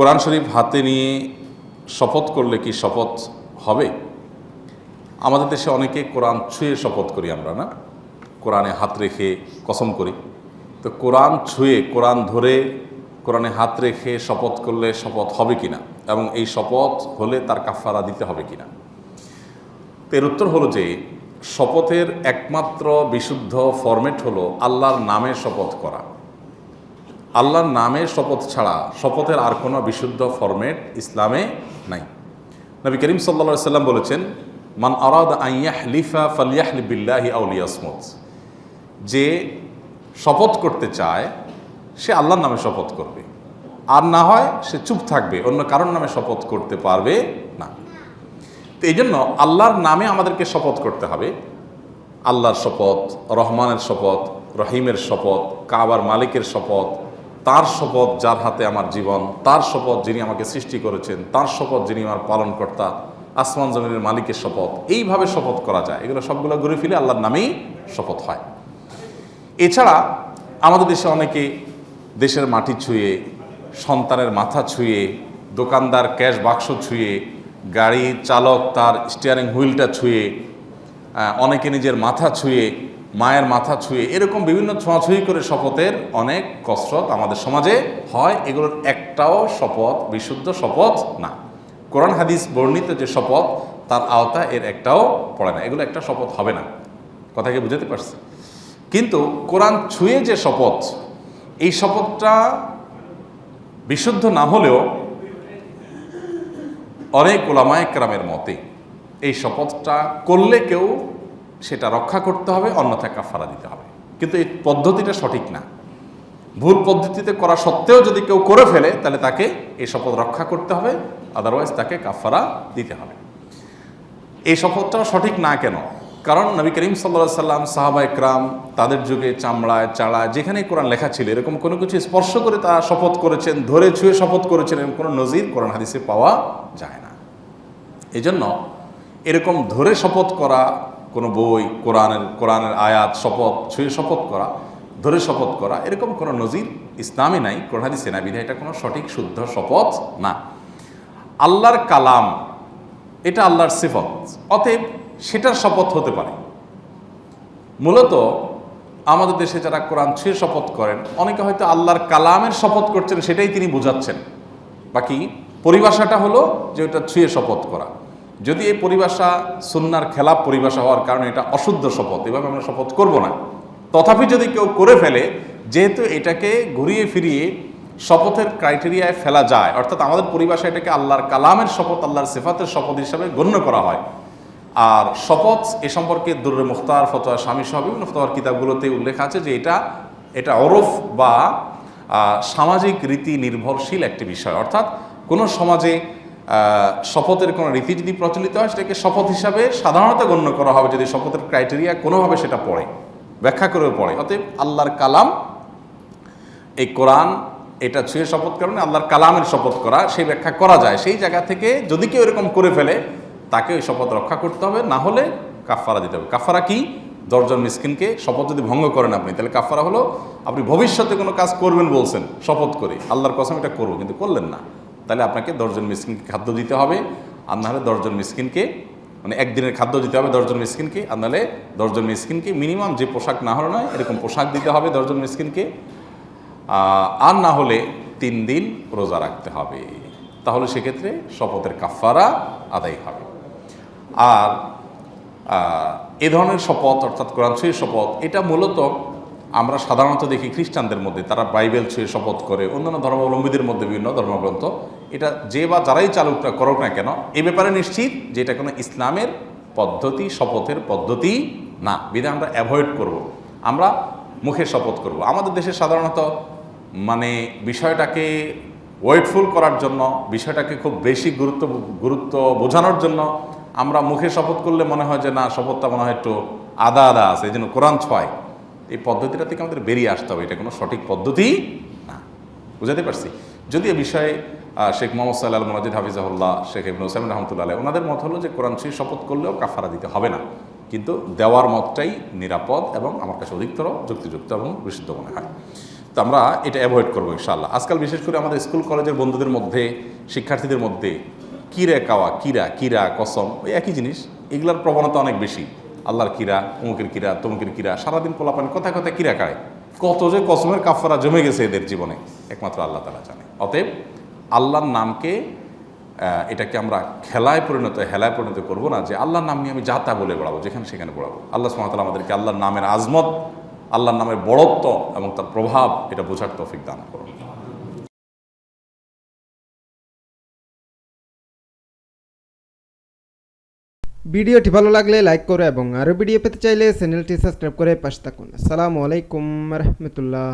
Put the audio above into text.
কোরআন শরীফ হাতে নিয়ে শপথ করলে কি শপথ হবে? আমাদের দেশে অনেকে কোরআন ছুঁয়ে শপথ করি আমরা, না? কোরআনে হাত রেখে কসম করি। তো কোরআন ছুঁয়ে, কোরআন ধরে কোরআনে হাত রেখে শপথ করলে শপথ হবে কিনা? এবং এই শপথ হলে তার কাফারা দিতে হবে কিনা? তো এর উত্তর হলো যে, শপথের একমাত্র বিশুদ্ধ ফরম্যাট হলো আল্লাহর নামে শপথ করা। আল্লাহর নামে শপথ ছাড়া, শপথের আর কোনো বিশুদ্ধ ফরম্যাট ইসলামে নাই। নবী করিম সাল্লা সাল্লাম বলেছেন, মান আরাদ আইয়াহ লিফা ফালিয়াহলি বিল্লাহি আউলিয়াসমত যে শপথ করতে চায়, সে আল্লাহর নামে শপথ করবে। আর না হয়, সে চুপ থাকবে, অন্য কারোর নামে শপথ করতে পারবে না। তো এই জন্য আল্লাহর নামে আমাদেরকে শপথ করতে হবে। আল্লাহর শপথ, রহমানের শপথ, রহিমের শপথ, কাবার মালিকের শপথ তার শপথ যার হাতে আমার জীবন, তার শপথ যিনি আমাকে সৃষ্টি করেছেন, তার শপথ যিনি আমার পালনকর্তা, আসমান জমিনের মালিকের শপথ। এইভাবে শপথ করা যায়। এগুলো সবগুলো ঘুরে ফিরে আল্লাহর নামেই শপথ হয়। এছাড়া আমাদের দেশে অনেকে দেশের মাটি ছুঁয়ে, সন্তানের মাথা ছুঁয়ে, দোকানদার ক্যাশ বাক্স ছুঁয়ে, গাড়ি চালক তার স্টিয়ারিং হুইলটা ছুঁয়ে অনেকে নিজের মাথা ছুঁয়ে মায়ের মাথা ছুঁয়ে, এরকম বিভিন্ন ছোঁয়াছুঁয়ি করে শপথের অনেক কসরত আমাদের সমাজে হয়। এগুলোর একটাও শপথ, বিশুদ্ধ শপথ না। কোরআন হাদিস বর্ণিত যে শপথ, তার আওতা এর একটাও পড়ে না। এগুলো একটা শপথ হবে না। কথাকে বুঝাতে পারছি? কিন্তু কোরআন ছুঁয়ে যে শপথ, এই শপথটা বিশুদ্ধ না হলেও অনেক ওলামায় ক্রামের মতে এই শপথটা করলে কেউ সেটা রক্ষা করতে হবে, অন্যথায় কাফারা দিতে হবে। কিন্তু এই পদ্ধতিটা সঠিক না। ভুল পদ্ধতিতে করা সত্ত্বেও যদি কেউ করে ফেলে, তাহলে তাকে এই শপথ রক্ষা করতে হবে আদারওয়াইজ তাকে কাফারা দিতে হবে। এই শপথটাও সঠিক না কেন? কারণ নবী করিম সাল্লা সাল্লাম, সাহাবা একরাম, তাদের যুগে চামড়ায়, চাড়ায় যেখানে কোরআন লেখা ছিল, এরকম কোনো কিছু স্পর্শ করে তারা শপথ করেছেন, ধরে ছুঁয়ে শপথ করেছেন, এরকম কোনো নজির কোরআন হাদিসে পাওয়া যায় না। এই জন্য এরকম ধরে শপথ করা কোনো বই, কোরআনের কোরআনের আয়াত শপথ, ছুঁয়ে শপথ করা, ধরে শপথ করা, এরকম কোনো নজির ইসলামে নাই কোরআন বিধায় এটা কোনো সঠিক, শুদ্ধ শপথ না। আল্লাহর কালাম, এটা আল্লাহর সিফত। অতএব সেটার শপথ হতে পারে। মূলত আমাদের দেশে যারা কোরআন ছুঁয়ে শপথ করেন, অনেকে হয়তো আল্লাহর কালামের শপথ করছেন, সেটাই তিনি বোঝাচ্ছেন। বাকি পরিভাষাটা হলো যে ওটা ছুঁয়ে শপথ করা। যদি এই পরিভাষা সুন্নার খেলাপ পরিভাষা হওয়ার কারণে এটা অশুদ্ধ শপথ, এভাবে আমরা শপথ করব না। তথাপি যদি কেউ করে ফেলে, যেহেতু এটাকে ঘুরিয়ে ফিরিয়ে শপথের ক্রাইটেরিয়ায় ফেলা যায়, অর্থাৎ আমাদের পরিভাষা এটাকে আল্লাহর কালামের শপথ, আল্লাহর সেফাতের শপথ হিসাবে গণ্য করা হয়। আর শপথ এ সম্পর্কে দুর্রে মুখতার, ফতোয়া, স্বামী সহ বিভিন্ন ফতোয়ার কিতাবগুলোতে উল্লেখ আছে যে এটা এটা অরফ বা সামাজিক রীতি নির্ভরশীল একটি বিষয়। অর্থাৎ কোনো সমাজে শপথের কোনো রীতি যদি প্রচলিত হয়, সেটাকে শপথ হিসাবে সাধারণত গণ্য করা হবে যদি শপথের ক্রাইটেরিয়া কোনোভাবে সেটা পড়ে, ব্যাখ্যা করেও পড়ে। অতএব আল্লাহর কালাম, এই কোরআন, এটা ছুঁয়ে শপথ করেন, আল্লাহর কালামের শপথ করা, সেই ব্যাখ্যা করা যায়। সেই জায়গা থেকে যদি কেউ এরকম করে ফেলে তাকে ওই শপথ রক্ষা করতে হবে, না হলে কাফারা দিতে হবে। কাফারা কি? দশজন মিসকিনকে শপথ যদি ভঙ্গ করেন আপনি, তাহলে কাফারা হলো, আপনি ভবিষ্যতে কোনো কাজ করবেন বলছেন, শপথ করে। আল্লাহর কসম এটা করব, কিন্তু করলেন না। তাহলে আপনাকে দশজন মিসকিনকে খাদ্য দিতে হবে, আর নাহলে দশজন মিসকিনকে মানে একদিনের খাদ্য দিতে হবে দশজন মিসকিনকে, আর নাহলে দশজন মিসকিনকে মিনিমাম যে পোশাক না হলো নয়, এরকম পোশাক দিতে হবে দশজন মিসকিনকে আর না হলে তিন দিন রোজা রাখতে হবে। তাহলে সেক্ষেত্রে শপথের কাফারা আদায় হবে। আর এ ধরনের শপথ, অর্থাৎ কোরআন ছুঁয়ে শপথ, এটা মূলত আমরা সাধারণত দেখি খ্রিস্টানদের মধ্যে, তারা বাইবেল ছুঁয়ে শপথ করে, অন্যান্য ধর্মাবলম্বীদের মধ্যে বিভিন্ন ধর্মগ্রন্থ এটা যে বা যারাই চালু করুক না কেন, এ ব্যাপারে নিশ্চিত যে এটা কোনো ইসলামের পদ্ধতি, শপথের পদ্ধতি না। বিধে আমরা অ্যাভয়েড করব। আমরা মুখে শপথ করব। আমাদের দেশে সাধারণত মানে বিষয়টাকে ওয়েটফুল করার জন্য, বিষয়টাকে খুব বেশি গুরুত্ব গুরুত্ব বোঝানোর জন্য আমরা মুখে শপথ করলে মনে হয় যে না, শপথটা মনে হয় একটু আদা আদা আছে, এই জন্য কোরআন ছয়। এই পদ্ধতিটা থেকে আমাদের বেরিয়ে আসতে হবে। এটা কোনো সঠিক পদ্ধতি না। বুঝাতে পারছি? যদি এ বিষয়ে শেখ মোহাম্মদ সাল্লাহ মনাজিদ হাফিজাহুল্লাহ, শেখ ইবন হোসেন রহমতুল্লাহ ওনাদের মত হলো যে কোরআন ছুঁয়ে শপথ করলেও কাফারা দিতে হবে না। কিন্তু দেওয়ার মতটাই নিরাপদ এবং আমার কাছে অধিকতর যুক্তিযুক্ত এবং বিশুদ্ধ মনে হয়। তো আমরা এটা অ্যাভয়েড করব ইনশাল্লাহ আজকাল বিশেষ করে আমাদের স্কুল, কলেজের বন্ধুদের মধ্যে, শিক্ষার্থীদের মধ্যে কিরে কাওয়া, কিরা কিরা, কসম, ওই একই জিনিস। এগুলার প্রবণতা অনেক বেশি। আল্লাহর কিরা, অমুকের কিরা, তমুকের কিরা, সারাদিন পোলাপান, কথায় কথায় কিরা কায় কত যে কসমের কাফারা জমে গেছে এদের জীবনে, একমাত্র আল্লাহ তালা জানে। অতএব আল্লাহর নামকে এটাকে আমরা খেলায় পরিণত, হেলায় পরিণত করব না, যে আল্লাহর নাম নিয়ে আমি যা তা বলে পড়াবো যেখানে সেখানে পড়াবো আল্লাহ সুমাতাল আমাদেরকে আল্লাহর নামের আজমত, আল্লাহর নামের বড়ত্ব এবং তার প্রভাব, এটা বোঝার তৌফিক দান করুন। ভিডিওটি ভালো লাগলে লাইক করো এবং আরও ভিডিও পেতে চাইলে চ্যানেলটি সাবস্ক্রাইব করে পাশে থাকুন। আসসালামু আলাইকুম রহমতুল্লাহ।